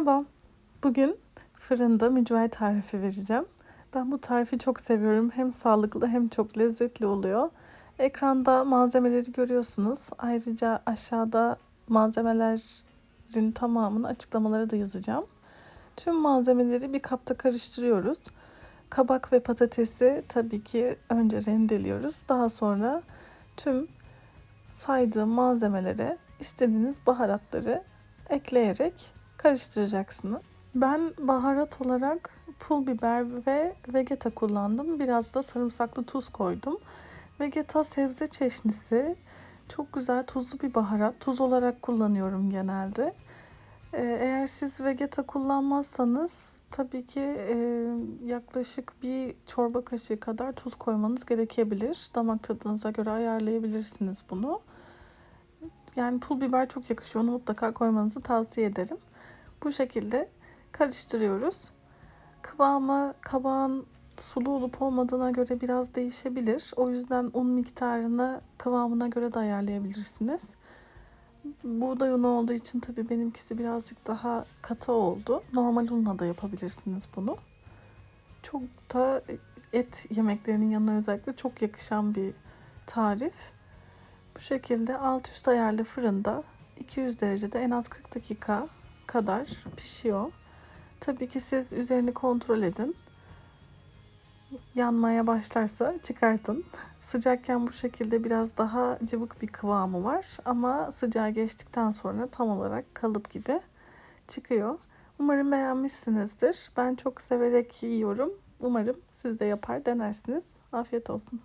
Merhaba. Bugün fırında mücver tarifi vereceğim. Ben bu tarifi çok seviyorum. Hem sağlıklı hem çok lezzetli oluyor. Ekranda malzemeleri görüyorsunuz. Ayrıca aşağıda malzemelerin tamamını açıklamalara da yazacağım. Tüm malzemeleri bir kapta karıştırıyoruz. Kabak ve patatesi tabii ki önce rendeliyoruz. Daha sonra tüm saydığım malzemelere istediğiniz baharatları ekleyerek karıştıracaksınız. Ben baharat olarak pul biber ve vegeta kullandım. Biraz da sarımsaklı tuz koydum. Vegeta sebze çeşnisi çok güzel tuzlu bir baharat. Tuz olarak kullanıyorum genelde. Eğer siz vegeta kullanmazsanız tabii ki e, yaklaşık bir çorba kaşığı kadar tuz koymanız gerekebilir. Damak tadınıza göre ayarlayabilirsiniz bunu. Yani pul biber çok yakışıyor. Onu mutlaka koymanızı tavsiye ederim. Bu şekilde karıştırıyoruz. Kıvamı kabağın sulu olup olmadığına göre biraz değişebilir. O yüzden un miktarını kıvamına göre de ayarlayabilirsiniz. Buğday unu olduğu için tabii benimkisi birazcık daha katı oldu. Normal unla da yapabilirsiniz bunu. Çok da et yemeklerinin yanına özellikle çok yakışan bir tarif. Bu şekilde alt üst ayarlı fırında 200 derecede en az 40 dakika kadar pişiyor. Tabii ki siz üzerini kontrol edin. Yanmaya başlarsa çıkartın. Sıcakken bu şekilde biraz daha cıvık bir kıvamı var ama sıcağı geçtikten sonra tam olarak kalıp gibi çıkıyor. Umarım beğenmişsinizdir. Ben çok severek yiyorum. Umarım siz de yapar denersiniz. Afiyet olsun.